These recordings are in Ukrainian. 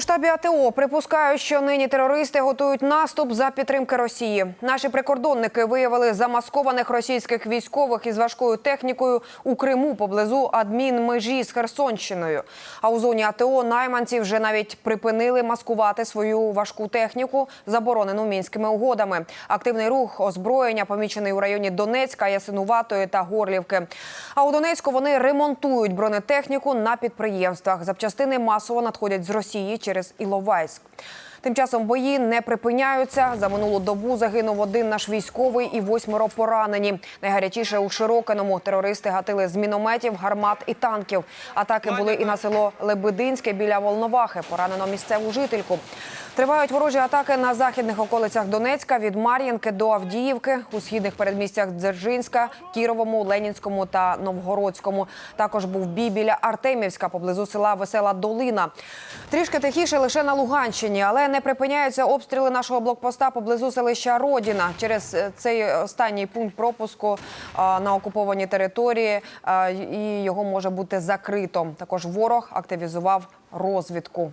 штабі АТО припускають, що нині терористи готують наступ за підтримки Росії. Наші прикордонники виявили замаскованих російських військових із важкою технікою у Криму поблизу адмінмежі з Херсонщиною. А у зоні АТО найманці вже навіть припинили маскувати свою важку техніку, заборонену мінськими угодами. Активний рух озброєння помічений у районі Донецька, Ясинуватої та Горлівки. А у Донецьку вони ремонтують бронетехніку на підприємствах. Запчастини масово надходять з Росії через Іловайськ. Тим часом бої не припиняються. За минулу добу загинув один наш військовий і восьмеро поранені. Найгарячіше у Широкиному терористи гатили з мінометів, гармат і танків. Атаки були і на село Лебединське біля Волновахи. Поранено місцеву жительку. Тривають ворожі атаки на західних околицях Донецька від Мар'їнки до Авдіївки, у східних передмістях Дзержинська, Кіровому, Ленінському та Новгородському. Також був бій біля Артемівська поблизу села Весела Долина. Трішки тихіше лише на Луганщині, але не припиняються обстріли нашого блокпоста поблизу селища Родіна. Через е, цей останній пункт пропуску на окупованій території і його може бути закрито. Також ворог активізував розвідку.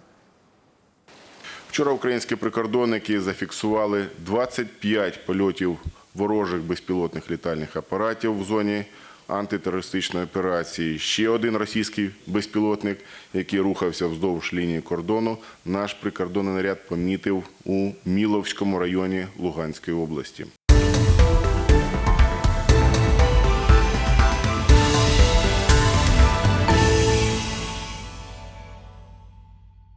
Вчора українські прикордонники зафіксували 25 польотів ворожих безпілотних літальних апаратів в зоні антитерористичної операції. Ще один російський безпілотник, який рухався вздовж лінії кордону, наш прикордонний наряд помітив у Міловському районі Луганської області.